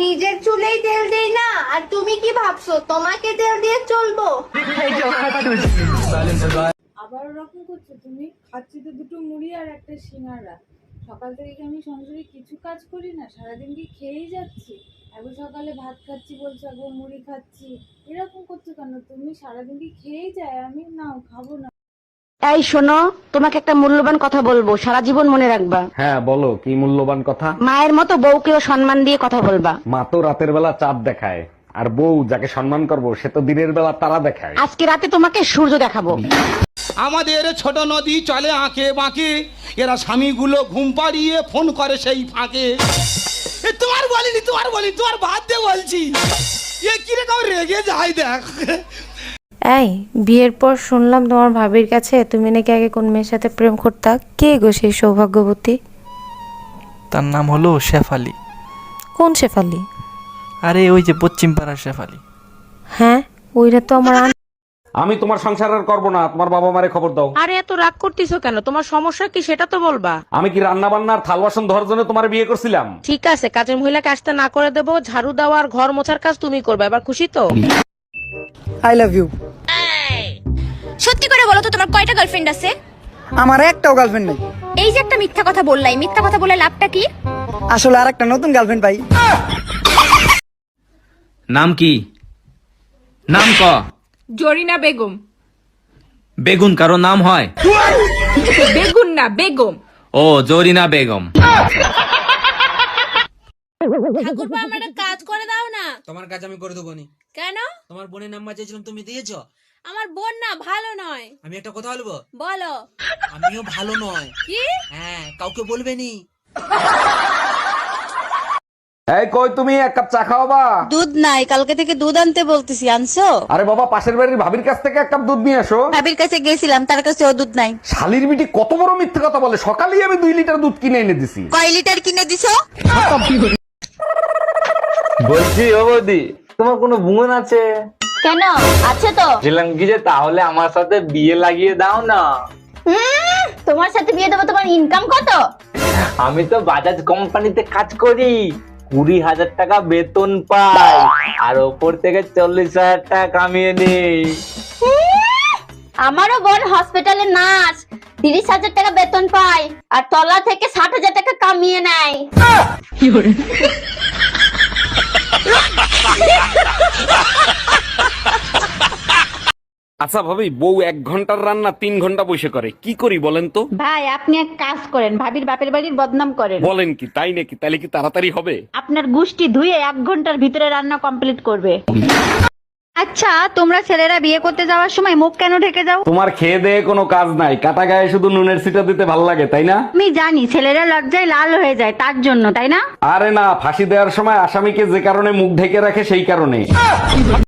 নিজের চুলেই তেল দেই না, আর তুমি কি ভাবছ? তোমাকে তেল দিয়ে চলবো? আবার ওরকম করছ তুমি? খাচ্ছি তো দুটো মুড়ি আর একটা সিঙ্গারা সকাল থেকে কি আমি সংসারে কিছু কাজ করি না? সারাদিন কি খেয়েই যাচ্ছি? একবার সকালে ভাত খাচ্ছি বলছো একবার মুড়ি খাচ্ছি। এরকম করছ কেন? তুমি সারাদিন কি খেয়েই যায়? আমি নাও, খাব না। এই শোনো তোমাকে একটা মূল্যবান কথা বলব সারা জীবন মনে রাখবা। হ্যাঁ বলো কি মূল্যবান কথা? মায়ের মতো বউকেও সম্মান দিয়ে কথা বলবা। মা তো রাতের বেলা চাঁদ দেখায় আর বউ যাকে সম্মান করব সে তো দিনের বেলা তারা দেখায়। আজকে রাতে তোমাকে সূর্য দেখাবো। আমাদের ছোট নদী চলে আঁকে বাঁকে এরা স্বামীগুলো ঘুম পাড়িয়ে ফোন করে সেই ফাঁকে। এ, তোমার বলিনি তোমার বলি তোমার বাদ দিয়ে বলছি। এ কীরকম রেগে যায় দেখ। এই বিয়ের পর শুনলাম তোমার ভাবির কাছে তুমি নাকি আগে কোন মেয়ের সাথে প্রেম করতা? কে গো সেই সৌভাগ্যবতী? তার নাম হলো শেফালি। কোন শেফালি? আরে ওই যে পশ্চিম পাড়ার শেফালি। হ্যাঁ ওইটা তো আমার আমি তোমার সংসার আর করব না তোমার বাবা মারে খবর দাও। আরে এত রাগ করতেছো কেন? তোমার সমস্যা কি সেটা তো বলবা। আমি কি রান্না বান্নার থাল বাসন ধরার জন্য তোমার বিয়ে করছিলাম? ঠিক আছে কাজের মহিলাকে আসতে না করে দেবো ঝাড়ু দেওয়া আর ঘর মোছার কাজ তুমি করবে এবার খুশি তো? আই লাভ ইউ তোমার কয়টা গার্লফ্রেন্ড আছে? আমার একটাও গার্লফ্রেন্ড নেই। এই যে একটা মিথ্যা কথা বললাই মিথ্যা কথা বলে লাভটা কি? আসলে আর একটা নতুন গার্লফ্রেন্ড পাই। নাম কি? নাম ক? জরিনা বেগম। বেগুন কারও নাম হয়? বেগুন না বেগম। ও জরিনা বেগম। ঠাকুরপো আমার একটা কাজ করে দাও না। তোমার কাজ আমি করে দেবো নি। কেন? তোমার বোনের নাম্বার চেয়েছিলাম তুমি দিয়েছ। আমার বোন না ভালো নয়। আমি একটা কথা বলব? বলো। আমিও ভালো নয়। কি? হ্যাঁ কাউকে বলবে নি। এই কই তুমি? এক কাপ চা খাও বা। দুধ নাই কালকে থেকে দুধ আনতে বলতেছি আনছো? আরে বাবা পাশের বাড়ির ভাবির কাছ থেকে এক কাপ দুধ নিয়ে এসো ভাবির কাছে গেছিলাম তার কাছে ও দুধ নাই। শালির মিটি কত বড় মিথ্যে কথা বলে? সকালেই আমি দুই লিটার দুধ কিনে এনে দিছি। কয় লিটার কিনে দিছো? বলছি ও বৌদি তোমার কোনো বোন আছে? কেন? আছে তো। বলছিলাম কি যে তাহলে আমার সাথে বিয়ে লাগিয়ে দাও না। তোমার সাথে বিয়ে দেবো তোমার ইনকাম কত? আমি তো বাজাজ কোম্পানিতে কাজ করি কুড়ি হাজার টাকা বেতন পাই আর ওপর থেকে চল্লিশ হাজার টাকা কামিয়ে নেই। আমারও বোন হসপিটালে নার্স তিরিশ হাজার টাকা বেতন পায় আর তলা থেকে ষাট হাজার টাকা কামিয়ে নেয়। আচ্ছা ভাবি বউ এক ঘণ্টার রান্না তিন ঘণ্টা বসে করে। কি করি বলেন তো? ভাই আপনি এক কাজ করেন ভাবির বাপের বাড়ির বদনাম করেন। বলেন কি তাই নাকি? তাহলে কি তাড়াতাড়ি হবে? আপনার গুষ্টি ধুয়ে এক ঘণ্টার ভিতরে রান্না কমপ্লিট করবে। আচ্ছা তোমরা ছেলেরা বিয়ে করতে যাওয়ার সময় মুখ কেন ঢেকে যাও? তোমার খেয়ে দেয়ে কোনো কাজ নাই। কাটা গায়ে শুধু নুনের সিটা দিতে ভালো লাগে তাই না? আমি জানি ছেলেরা লজ্জায় লাল হয়ে যায় তার জন্য তাই না? আরে না ফাঁসি দেওয়ার সময় আসামিকে যে কারণে মুখ ঢেকে রাখে সেই কারণে।